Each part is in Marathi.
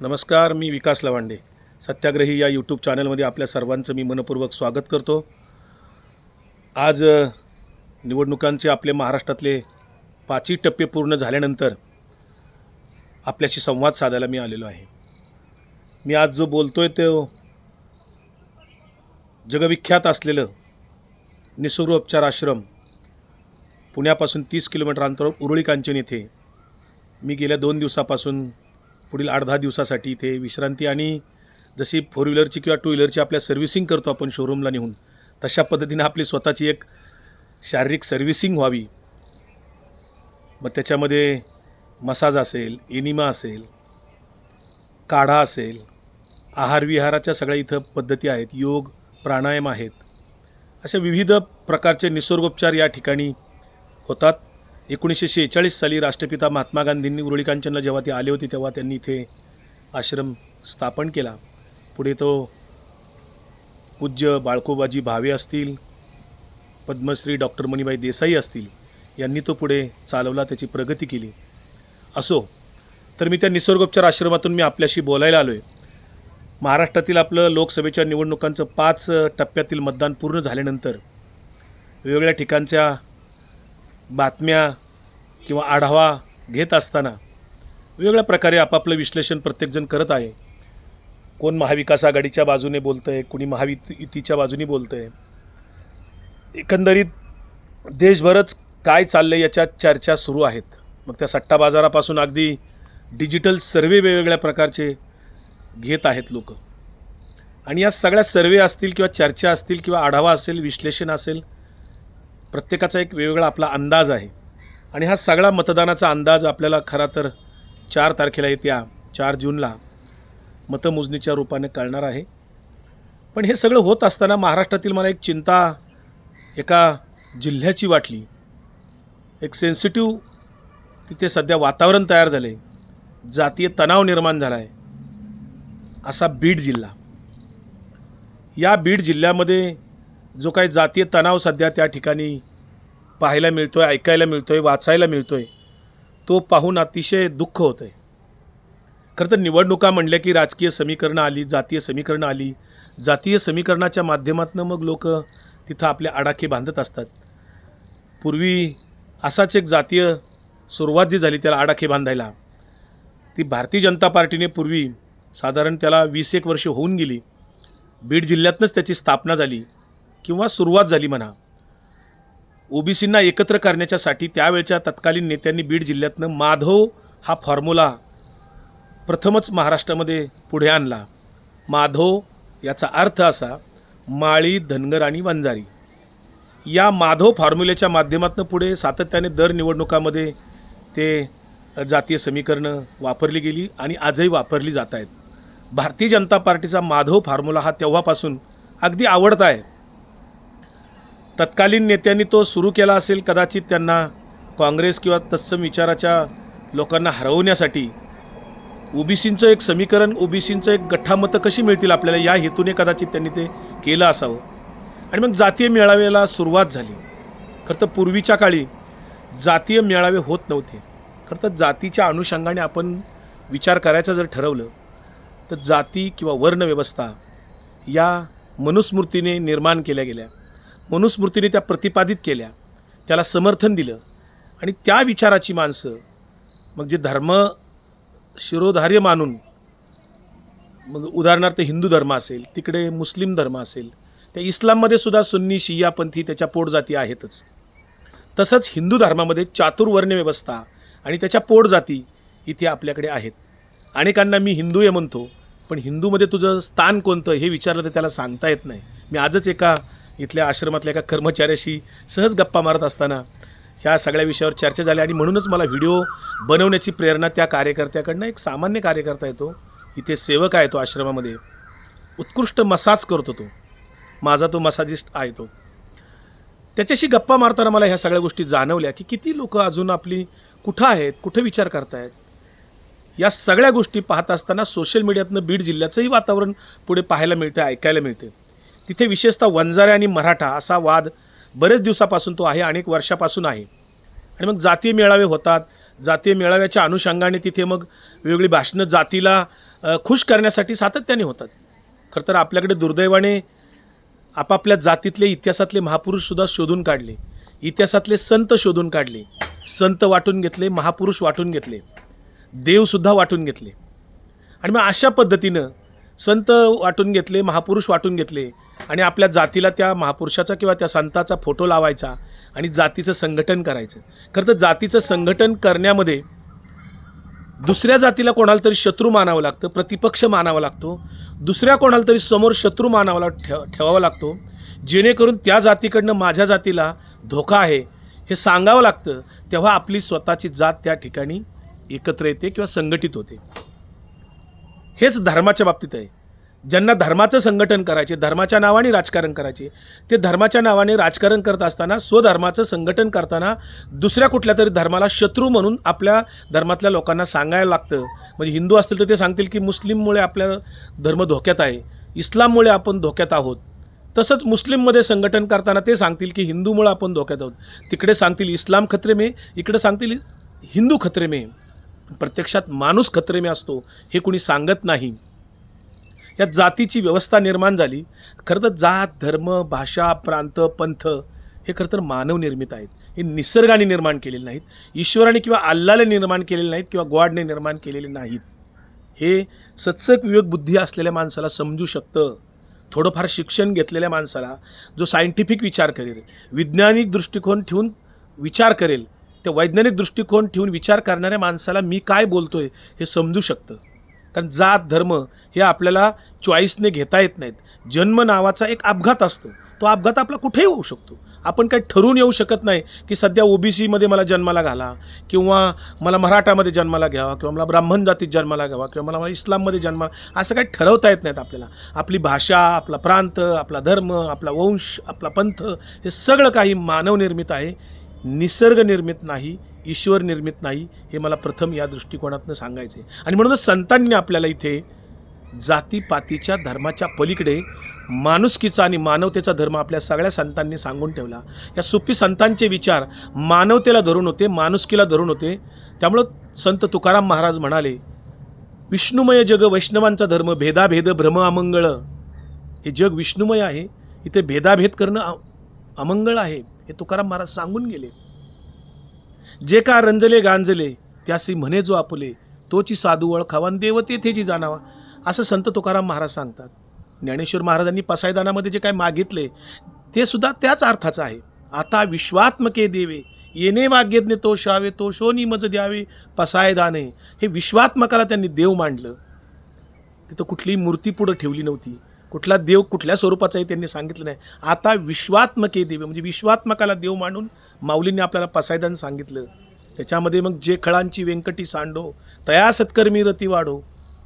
नमस्कार मी विकास लवांडे. सत्याग्रही या यूट्यूब चॅनलमध्ये आपल्या सर्वांचं मी मनपूर्वक स्वागत करतो. आज निवडणुकांचे आपले महाराष्ट्रातले पाचही टप्पे पूर्ण झाल्यानंतर आपल्याशी संवाद साधायला मी आलेलो आहे. मी आज जो बोलतो आहे तो जगविख्यात असलेलं निसर्गोपचार आश्रम पुण्यापासून तीस किलोमीटर अंतरावर उरुळी कांचन येथे मी गेल्या दोन दिवसापासून पुढील आठ दहा दिवसासाठी इथे विश्रांती आणि जशी फोर व्हीलरची किंवा टू व्हीलरची आपल्या सर्व्हिसिंग करतो आपण शोरूमला नेऊन तशा पद्धतीने आपली स्वतःची एक शारीरिक सर्व्हिसिंग व्हावी. मग त्याच्यामध्ये मसाज असेल एनिमा असेल काढा असेल आहार विहाराच्या सगळ्या इथं पद्धती आहेत योग प्राणायाम आहेत. अशा विविध प्रकारचे निसर्गोपचार या ठिकाणी होतात. एकोणीसशे शेहेचाळीस साली राष्ट्रपिता महात्मा गांधींनी उरुळी कांचनला जेव्हा ते आले होते तेव्हा त्यांनी इथे आश्रम स्थापन केला. पुढे तो पूज्य बाळकोबाजी भावे असतील पद्मश्री डॉक्टर मणिबाई देसाई असतील यांनी तो पुढे चालवला त्याची प्रगती केली. असो तर मी त्या निसर्गोपचार आश्रमातून मी आपल्याशी बोलायला आलो आहे महाराष्ट्रातील आपलं लोकसभेच्या निवडणुकांचं पाच टप्प्यातील मतदान पूर्ण झाल्यानंतर वेगवेगळ्या ठिकाणच्या बातम्या किंवा आढावा घेत असताना वेगवेगळ्या प्रकारे आपापलं विश्लेषण प्रत्येकजण करत आहे. कोण महाविकास आघाडीच्या बाजूने बोलतं आहे कोणी महायुतीच्या बाजूने बोलतं आहे एकंदरीत देशभरच काय चाललं आहे याच्या चर्चा सुरू आहेत. मग त्या सट्टा बाजारापासून अगदी डिजिटल सर्वे वेगवेगळ्या प्रकारचे घेत आहेत लोक. आणि या सगळ्या सर्वे असतील किंवा चर्चा असतील किंवा आढावा असेल विश्लेषण असेल प्रत्येकाचा एक वेगवेगळा आपला अंदाज आहे. आणि हा सगळा मतदानाचा अंदाज आपल्याला खरा तर चार तारखेला येत्या चार जूनला मतमोजणीच्या रूपाने कळणार आहे. पण हे सगळं होत असताना महाराष्ट्रातील मला एक चिंता एका जिल्ह्याची वाटली. एक सेन्सिटिव्ह तिथे सध्या वातावरण तयार झाले. जातीय तणाव निर्माण झाला आहे असा बीड जिल्हा. या बीड जिल्ह्यामध्ये जो काही जातीय तणाव सध्या त्या ठिकाणी पाहायला मिळतो आहे ऐकायला मिळतो आहे वाचायला मिळतो आहे तो पाहून अतिशय दुःख होतं आहे खरं तर निवडणुका म्हणल्या की राजकीय समीकरणं आली जातीय समीकरणं आली. जातीय समीकरणाच्या माध्यमातून मग लोक तिथं आपले आडाखे बांधत असतात. पूर्वी असाच एक जातीय सुरुवात जी झाली त्याला आडाखे बांधायला ती भारतीय जनता पार्टीने पूर्वी साधारण त्याला वीस एक वर्ष होऊन गेली. बीड जिल्ह्यातनंच त्याची स्थापना झाली. किंवा सुरुवात झाली म्हणा. ओबीसींना एकत्र करण्याच्यासाठी त्यावेळच्या तत्कालीन नेत्यांनी बीड जिल्ह्यातनं माधव हा फॉर्म्युला प्रथमच महाराष्ट्रामध्ये पुढे आणला. माधव याचा अर्थ असा माळी धनगर आणि वंजारी. या माधव फॉर्म्युलेच्या माध्यमातून पुढे सातत्याने दर निवडणुकामध्ये ते जातीय समीकरणं वापरली गेली आणि आजही वापरली जात आहेत. भारतीय जनता पार्टीचा माधव फॉर्म्युला हा तेव्हापासून अगदी आवडता आहे. तत्कालीन नेत्यांनी तो सुरू केला असेल कदाचित त्यांना काँग्रेस किंवा तत्सम विचाराच्या लोकांना हरवण्यासाठी. ओबीसींचं एक समीकरण ओबीसींचं एक गठ्ठामतं कशी मिळतील आपल्याला या हेतूने कदाचित त्यांनी ते केलं असावं. आणि मग जातीय मेळाव्याला सुरुवात झाली. खरं तर पूर्वीच्या काळी जातीय मेळावे होत नव्हते. खरं तर जातीच्या अनुषंगाने आपण विचार करायचा जर ठरवलं तर जाती किंवा वर्णव्यवस्था या मनुस्मृतीने निर्माण केल्या गेल्या. मनुस्मृतीने त्या प्रतिपादित केल्या. त्याला समर्थन दिलं. आणि त्या विचाराची माणसं मग जे धर्म शिरोधार्य मानून मग उदाहरणार्थ हिंदू धर्म असेल तिकडे मुस्लिम धर्म असेल त्या इस्लाममध्ये सुद्धा सुन्नी शियापंथी त्याच्या पोटजाती आहेतच. तसंच हिंदू धर्मामध्ये चातुर्वर्ण्य व्यवस्था आणि त्याच्या पोटजाती इथे आपल्याकडे आहेत. अनेकांना मी हिंदू आहे म्हणतो पण हिंदूमध्ये तुझं स्थान कोणतं हे विचारलं तर त्याला सांगता येत नाही. मी आजच एका इथल्या आश्रमातल्या एका कर्मचाऱ्याशी सहज गप्पा मारत असताना ह्या सगळ्या विषयावर चर्चा झाली आणि म्हणूनच मला व्हिडिओ बनवण्याची प्रेरणा त्या कार्यकर्त्याकडनं एक सामान्य कार्यकर्ता येतो इथे सेवक आहे तो आश्रमामध्ये. उत्कृष्ट मसाज करतो तो. माझा तो मसाजिस्ट आहे तो. त्याच्याशी गप्पा मारताना मला ह्या सगळ्या गोष्टी जाणवल्या की किती लोक अजून आपली कुठं आहेत कुठं विचार करतायत? या सगळ्या गोष्टी पाहत असताना सोशल मीडियातनं बीड जिल्ह्याचंही वातावरण पुढे पाहायला मिळतं ऐकायला मिळते तिथे विशेषतः वंजारे आणि मराठा असा वाद बरेच दिवसापासून तो आहे अनेक वर्षापासून आहे. आणि मग जातीय मेळावे होतात. जातीय मेळाव्याच्या अनुषंगाने तिथे मग वेगळी भाषणं जातीला खुश करण्यासाठी सातत्याने होतात. खरं तर आपल्याकडे दुर्दैवाने आपापल्या जातीतले इतिहासातले महापुरुषसुद्धा शोधून काढले. इतिहासातले संत शोधून काढले. संत वाटून घेतले महापुरुष वाटून घेतले. देवसुद्धा वाटून घेतले. आणि मग अशा पद्धतीनं संत वाटून घेतले महापुरुष वाटून घेतले आणि आपल्या जातीला त्या महापुरुषाचा किंवा त्या संताचा फोटो लावायचा आणि जातीचं संघटन करायचं. खरं तर जातीचं संघटन करण्यामध्ये दुसऱ्या जातीला कोणाला तरी शत्रू मानावं लागतं प्रतिपक्ष मानावा लागतो. दुसऱ्या कोणाला तरी समोर शत्रू मानावा ठेव ठेवावा लागतो. जेणेकरून त्या जातीकडनं माझ्या जातीला धोका आहे हे सांगावं लागतं तेव्हा आपली स्वतःची जात त्या ठिकाणी एकत्र येते किंवा संघटित होते. हेच धर्माच्या बाबतीत आहे. ज्यांना धर्माचं संघटन करायचे धर्माच्या नावाने राजकारण करायचे ते धर्माच्या नावाने राजकारण करत असताना स्वधर्माचं संघटन करताना दुसऱ्या कुठल्या तरी धर्माला शत्रू म्हणून आपल्या धर्मातल्या लोकांना सांगायला लागतं. म्हणजे हिंदू असतील तर ते सांगतील की मुस्लिममुळे आपला धर्म धोक्यात आहे इस्लाममुळे आपण धोक्यात आहोत. तसंच मुस्लिममध्ये संघटन करताना ते सांगतील की हिंदूमुळे आपण धोक्यात आहोत. तिकडे सांगतील इस्लाम खत्रे मे इकडे सांगतील हिंदू खत्रे मे प्रत्यक्षात माणूस खत्रे असतो हे कुणी सांगत नाही. या जातीची व्यवस्था निर्माण झाली. खरं तर जात धर्म भाषा प्रांत पंथ हे खरं तर मानवनिर्मित आहेत. हे निसर्गाने निर्माण केलेले नाहीत. ईश्वराने किंवा अल्लाने निर्माण केलेले नाहीत किंवा गॉडने निर्माण केलेले नाहीत. हे सत्सक विवेक बुद्धी असलेल्या माणसाला समजू शकतं. थोडंफार शिक्षण घेतलेल्या माणसाला जो सायंटिफिक विचार करेल वैज्ञानिक दृष्टिकोन ठेवून विचार करेल ते वैज्ञानिक दृष्टिकोन ठेवून विचार करणाऱ्या माणसाला मी काय बोलतोय हे समजू शकतं. कारण जात धर्म हे आपल्याला चॉईसने घेता येत नाहीत. जन्म नावाचा एक अपघात असतो. तो अपघात आपला कुठेही होऊ शकतो. आपण काही ठरवून येऊ शकत नाही की सध्या ओ बी सीमध्ये मला जन्माला घाला किंवा मला मराठामध्ये जन्माला घ्यावा किंवा मला ब्राह्मण जातीत जन्माला घ्यावा किंवा मला मला इस्लाममध्ये जन्माला असं काही ठरवता येत नाहीत आपल्याला. आपली भाषा आपला प्रांत आपला धर्म आपला वंश आपला पंथ हे सगळं काही मानवनिर्मित आहे. निसर्गनिर्मित नाही ईश्वर निर्मित नाही हे मला प्रथम या दृष्टिकोनातनं सांगायचे आणि म्हणूनच संतांनी आपल्याला इथे जातीपातीच्या धर्माच्या पलीकडे माणुसकीचा आणि मानवतेचा धर्म आपल्या सगळ्या संतांनी सांगून ठेवला. या सुप्पी संतांचे विचार मानवतेला धरून होते माणुसकीला धरून होते. त्यामुळं संत तुकाराम महाराज म्हणाले विष्णुमय जग वैष्णवांचा धर्म भेदाभेद भ्रम अमंगळ. हे जग विष्णुमय आहे इथे भेदाभेद करणं अ- अमंगळ आहे. हे तुकाराम महाराज सांगून गेले. जे का रंजले गांजले त्यासी म्हणे जो आपले तोची साधू ओळखावान देव तेथेची जाणावा असं संत तुकाराम महाराज सांगतात. ज्ञानेश्वर महाराजांनी पसायदानामध्ये जे काय मागितले ते सुद्धा त्याच अर्थाचं आहे. आता विश्वात्मके देवे येणे वाग्यज्ञ तो शावे तो शोनी मज द्यावे पसायदाने हे विश्वात्मकाला त्यांनी देव मांडलं. तिथं कुठलीही मूर्ती पुढं ठेवली नव्हती. कुठला देव कुठल्या स्वरूपाचाही त्यांनी सांगितलं नाही. आता विश्वात्मके देव म्हणजे विश्वात्मकाला देव मांडून माऊलींनी आपल्याला पसायदान सांगितलं. त्याच्यामध्ये मग जे खळांची व्यंकटी सांडो तया सत्कर्मी रती वाढो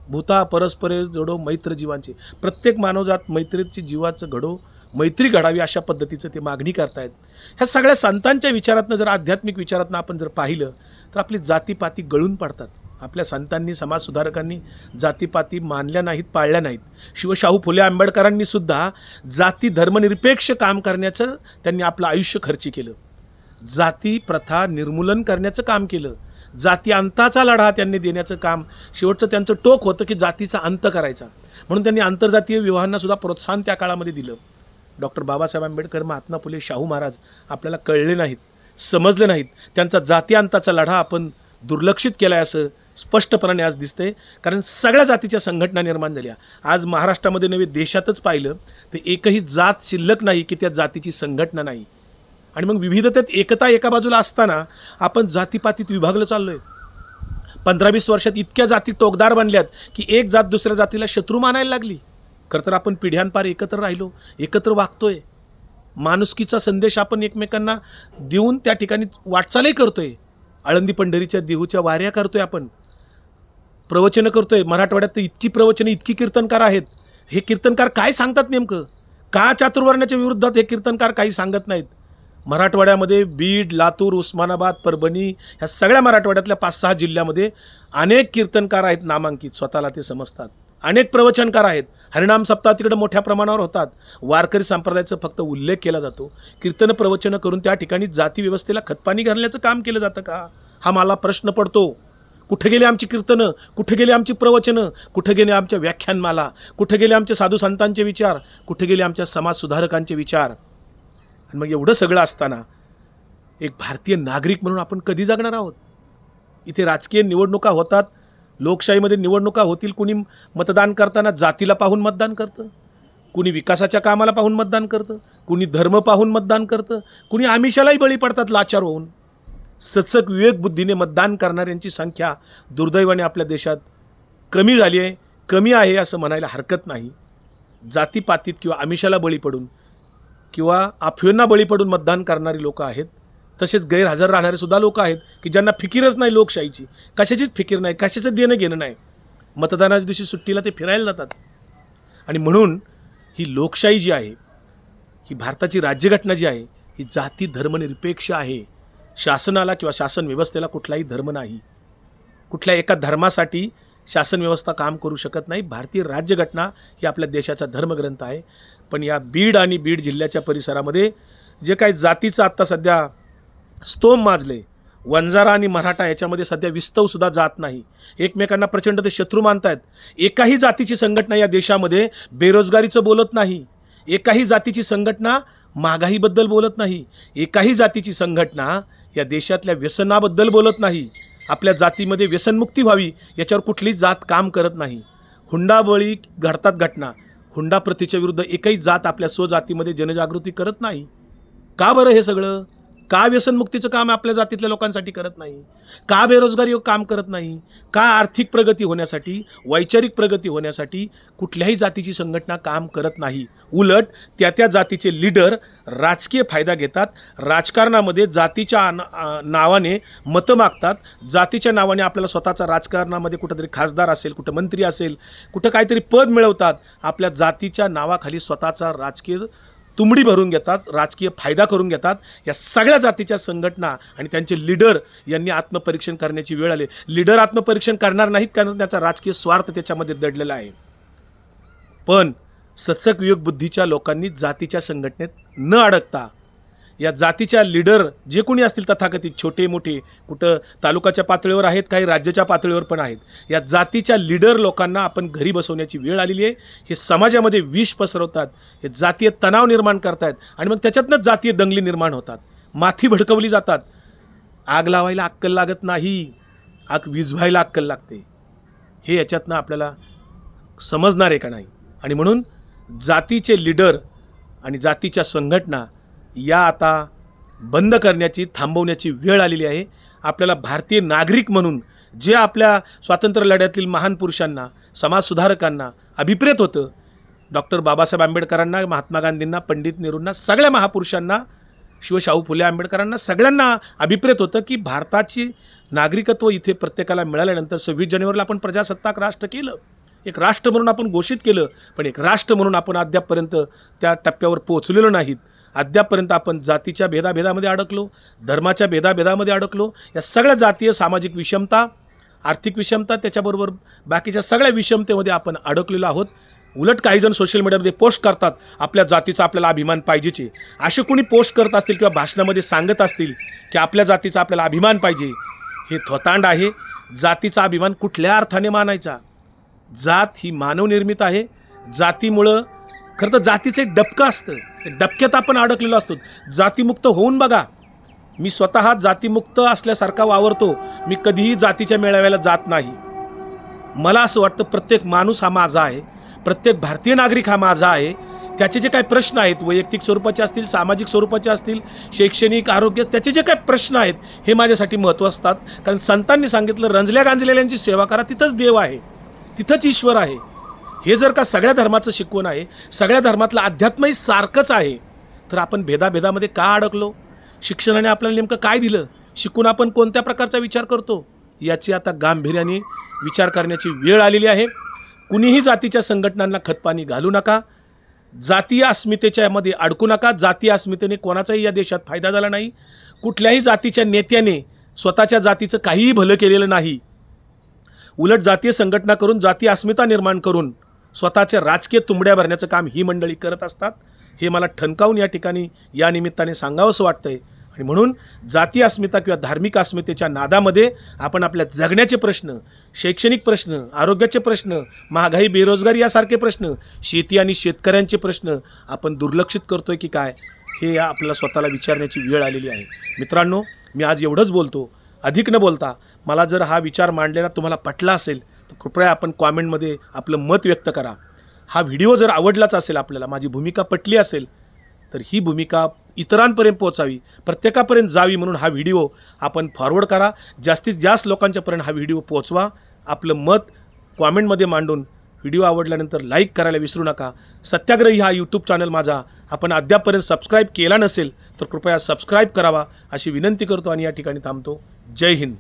भूता परस्परे जोडो मैत्र जीवांचे. प्रत्येक मानवजात मैत्रीची जीवाचं घडो मैत्री घडावी अशा पद्धतीचं ते मागणी करतायत. ह्या सगळ्या संतांच्या विचारातनं जर आध्यात्मिक विचारातनं आपण जर पाहिलं तर आपली जातीपाती गळून पडतात. आपल्या संतांनी समाजसुधारकांनी जातीपाती मानल्या नाहीत पाळल्या नाहीत. शिवशाहू फुले आंबेडकरांनी सुद्धा जाती धर्मनिरपेक्ष काम करण्याचं त्यांनी आपलं आयुष्य खर्ची केलं. जाती प्रथा निर्मूलन करण्याचं काम केलं. जाती अंताचा लढा त्यांनी देण्याचं काम शेवटचं त्यांचं टोक होतं की जातीचा अंत करायचा. म्हणून त्यांनी आंतरजातीय विवाहांना सुद्धा प्रोत्साहन त्या काळामध्ये दिलं. डॉक्टर बाबासाहेब आंबेडकर महात्मा फुले शाहू महाराज आपल्याला कळले नाहीत समजले नाहीत. त्यांचा जाती अंताचा लढा आपण दुर्लक्षित केला आहे असं स्पष्टपणाने आज दिसतंय. कारण सगळ्या जातीच्या संघटना निर्माण झाल्या. आज महाराष्ट्रामध्ये नव्हे देशातच पाहिलं तर एकही जात शिल्लक नाही की त्या जातीची संघटना नाही. आणि मग विविधतेत एकता एका बाजूला असताना आपण जातीपातीत विभागलं चाललो आहे पंधरा वीस वर्षात इतक्या जाती टोकदार बनल्यात की एक जात दुसऱ्या जातीला शत्रू मानायला लागली. खरं तर आपण पिढ्यांपार एकत्र राहिलो एकत्र वागतोय. माणुसकीचा संदेश आपण एकमेकांना देऊन त्या ठिकाणी वाटचालही करतोय. आळंदी पंढरीच्या देहूच्या वाऱ्या करतोय आपण. प्रवचनं करतोय. मराठवाड्यात तर इतकी प्रवचनं इतकी कीर्तनकार आहेत. हे कीर्तनकार काय सांगतात नेमकं? का चातुर्वर्ण्याच्या विरुद्धात हे कीर्तनकार काही सांगत नाहीत? मराठवाड्यामध्ये बीड लातूर उस्मानाबाद परभणी ह्या सगळ्या मराठवाड्यातल्या पाच सहा जिल्ह्यामध्ये अनेक कीर्तनकार आहेत नामांकित. स्वतःला ते समजतात. अनेक प्रवचनकार आहेत. हरिणाम सप्ताह तिकडे मोठ्या प्रमाणावर होतात. वारकरी संप्रदायाचा फक्त उल्लेख केला जातो. कीर्तन प्रवचनं करून त्या ठिकाणी जाती व्यवस्थेला खतपाणी घालण्याचं काम केलं जातं का? हा मला प्रश्न पडतो. कुठे गेले आमची कीर्तनं? कुठे गेले आमची प्रवचनं? कुठे गेले आमच्या व्याख्यानमाला? कुठे गेले आमचे साधू संतांचे विचार? कुठे गेले आमच्या समाजसुधारकांचे विचार? आणि मग एवढं सगळं असताना एक भारतीय नागरिक म्हणून आपण कधी जगणार आहोत? इथे राजकीय निवडणुका होतात. लोकशाहीमध्ये निवडणुका होतील. कुणी मतदान करताना जातीला पाहून मतदान करतं. कुणी विकासाच्या कामाला पाहून मतदान करतं. कुणी धर्म पाहून मतदान करतं. कुणी आमिषालाही बळी पडतात लाचार होऊन. सचक विवेकबुद्धीने मतदान करणाऱ्यांची संख्या दुर्दैवाने आपल्या देशात कमी झाली आहे कमी आहे असं म्हणायला हरकत नाही. जातीपातीत किंवा आमिषाला बळी पडून किंवा अफवेंना बळी पडून मतदान करणारी लोकं आहेत तसेच गैरहजर राहणारे सुद्धा लोक आहेत की ज्यांना फिकीरच नाही लोकशाहीची. कशाचीच फिकीर नाही कशाचं देणं घेणं नाही. मतदानाच्या दिवशी सुट्टीला ते फिरायला जातात. आणि म्हणून ही लोकशाही जी आहे ही भारताची राज्यघटना जी आहे ही जाती धर्मनिरपेक्ष आहे. शासनाला किंवा शासन व्यवस्थेला कुठलाही धर्म नाही. कुठल्या एका धर्मासाठी शासन व्यवस्था काम करू शकत नाही. भारतीय राज्यघटना ही आपल्या देशाचा धर्मग्रंथ आहे. पण या बीड आणि बीड जिल्ह्याच्या परिसरामध्ये जे काही जातीचं आत्ता सध्या स्तोम माजले वंजारा आणि मराठा याच्यामध्ये सध्या विस्तवसुद्धा जात नाही. एकमेकांना प्रचंड ते शत्रू मानतायत. एकाही जातीची संघटना या देशामध्ये बेरोजगारीचं बोलत नाही. एकाही जातीची संघटना महागाईबद्दल बोलत नाही. एकाही जातीची संघटना या देशातल्या व्यसनाबद्दल बोलत नाही. आपल्या जातीमध्ये व्यसनमुक्ती व्हावी याच्यावर कुठलीच जात काम करत नाही. हुंडाबळी घडतात घटना. हुंडा प्रथेच्या विरुद्ध एकही जात आपल्या स्वजातीमध्ये जनजागृती करत नाही. का बरं हे सगळं? का व्यसनमुक्तीचं काम आपल्या जातीतल्या लोकांसाठी करत नाही? का बेरोजगारी काम करत नाही? का आर्थिक प्रगती होण्यासाठी वैचारिक प्रगती होण्यासाठी कुठल्याही जातीची संघटना काम करत नाही? उलट त्या त्या जातीचे लीडर राजकीय फायदा घेतात राजकारणामध्ये जातीच्या आन- नावाने मतं मागतात जातीच्या नावाने आपल्याला स्वतःचा राजकारणामध्ये कुठंतरी खासदार असेल कुठं मंत्री असेल कुठं काहीतरी पद मिळवतात आपल्या जातीच्या नावाखाली स्वतःचा राजकीय तुंबडी भरून घेतात राजकीय फायदा करून घेतात. या सगळ्या जातीच्या संघटना आणि त्यांचे लीडर यांनी आत्मपरीक्षण करण्याची वेळ आली. लीडर आत्मपरीक्षण करणार नाहीत कारण त्याचा राजकीय स्वार्थ त्याच्यामध्ये दडलेला आहे. पण सचक विवेक बुद्धीच्या लोकांनी जातीच्या संघटनेत न अडकता या जातीच्या लीडर जे कोणी असतील तथाकथित छोटे मोठे कुठं तालुकाच्या पातळीवर आहेत काही राज्याच्या पातळीवर पण आहेत. या जातीच्या लीडर लोकांना आपण घरी बसवण्याची वेळ आलेली आहे. हे समाजामध्ये विष पसरवतात हे जातीय तणाव निर्माण करतायत आणि मग त्याच्यातनंच जातीय दंगली निर्माण होतात. माथी भडकवली जातात. आग लावायला अक्कल लागत नाही. आग विझवायला अक्कल लागते. हे याच्यातनं आपल्याला समजणार आहे का नाही? आणि म्हणून जातीचे लीडर आणि जातीच्या संघटना या आता बंद करण्याची थांबवण्याची वेळ आलेली आहे. आपल्याला भारतीय नागरिक म्हणून जे आपल्या स्वातंत्र्य लढ्यातील महान पुरुषांना समाजसुधारकांना अभिप्रेत होतं डॉक्टर बाबासाहेब आंबेडकरांना महात्मा गांधींना पंडित नेहरूंना सगळ्या महापुरुषांना शिवशाहू फुले आंबेडकरांना सगळ्यांना अभिप्रेत होतं की भारताची नागरिकत्व इथे प्रत्येकाला मिळाल्यानंतर सव्वीस जानेवारीला आपण प्रजासत्ताक राष्ट्र केलं. एक राष्ट्र म्हणून आपण घोषित केलं पण एक राष्ट्र म्हणून आपण अद्यापपर्यंत त्या टप्प्यावर पोहोचलेलो नाहीत. अद्यापपर्यंत आपण जातीच्या भेदाभेदामध्ये अडकलो धर्माच्या भेदाभेदामध्ये अडकलो या सगळ्या जातीय सामाजिक विषमता आर्थिक विषमता त्याच्याबरोबर बाकीच्या सगळ्या विषमतेमध्ये आपण अडकलेलो आहोत. उलट काही जण सोशल मीडियामध्ये पोस्ट करतात आपल्या जातीचा आपल्याला अभिमान पाहिजेचे. असे कोणी पोस्ट करत असतील किंवा भाषणामध्ये सांगत असतील की आपल्या जातीचा आपल्याला अभिमान पाहिजे हे थोतांड आहे. जातीचा अभिमान कुठल्या अर्थाने मानायचा? जात ही मानवनिर्मित आहे. जातीमुळं खरं तर जातीचं एक डबकं असतं. ते डबक्यात आपण अडकलेलो असतो. जातीमुक्त होऊन बघा. मी स्वतः जातीमुक्त असल्यासारखा वावरतो. मी कधीही जातीच्या मेळाव्याला जात नाही. मला असं वाटतं प्रत्येक माणूस हा माझा आहे. प्रत्येक भारतीय नागरिक हा माझा आहे. त्याचे जे काही प्रश्न आहेत वैयक्तिक स्वरूपाचे असतील सामाजिक स्वरूपाचे असतील शैक्षणिक आरोग्य त्याचे जे काही प्रश्न आहेत हे माझ्यासाठी महत्त्व असतात. कारण संतांनी सांगितलं रंजल्या गांजलेल्यांची सेवा करा तिथंच देव आहे. तिथंच ईश्वर आहे. हे जर का सगळ्या धर्माचं शिकवण आहे सगळ्या धर्मातलं अध्यात्मही सारखंच आहे तर आपण भेदाभेदामध्ये का अडकलो? शिक्षणाने आपल्याला नेमकं काय दिलं? शिकून आपण कोणत्या प्रकारचा विचार करतो? याची आता गांभीर्याने विचार करण्याची वेळ आलेली आहे. कुणीही जातीच्या संघटनांना खतपाणी घालू नका. जातीय अस्मितेच्या यामध्ये अडकू नका. जातीय अस्मितेने कोणाचाही या देशात फायदा झाला नाही. कुठल्याही जातीच्या नेत्याने स्वतःच्या जातीचं काहीही भलं केलेलं नाही. उलट जातीय संघटना करून जातीय अस्मिता निर्माण करून स्वतःचे राजकीय तुंबड्या भरण्याचं काम ही मंडळी करत असतात. हे मला ठणकावून या ठिकाणी या निमित्ताने सांगावंसं वाटतंय. आणि म्हणून जाती अस्मिता किंवा धार्मिक अस्मितेच्या नादामध्ये आपण आपल्या जगण्याचे प्रश्न शैक्षणिक प्रश्न आरोग्याचे प्रश्न महागाई बेरोजगारी यासारखे प्रश्न शेती आणि शेतकऱ्यांचे प्रश्न आपण दुर्लक्षित करतोय की काय हे आपल्याला स्वतःला विचारण्याची वेळ आलेली आहे. मित्रांनो मी आज एवढंच बोलतो. अधिक न बोलता मला जर हा विचार मांडलेला तुम्हाला पटला असेल कृपया आपण कॉमेंटमध्ये आपलं मत व्यक्त करा. हा व्हिडिओ जर आवडलाच असेल आपल्याला माझी भूमिका पटली असेल तर ही भूमिका इतरांपर्यंत पोचावी प्रत्येकापर्यंत जावी म्हणून हा व्हिडिओ आपण फॉरवर्ड करा. जास्तीत जास्त लोकांच्यापर्यंत हा व्हिडिओ पोचवा आपलं मत कॉमेंटमध्ये मांडून व्हिडिओ आवडल्यानंतर लाईक करायला विसरू नका. सत्याग्रही हा यूट्यूब चॅनल माझा. आपण अद्यापपर्यंत सबस्क्राईब केला नसेल तर कृपया सबस्क्राईब करावा अशी विनंती करतो आणि या ठिकाणी थांबतो. जय हिंद.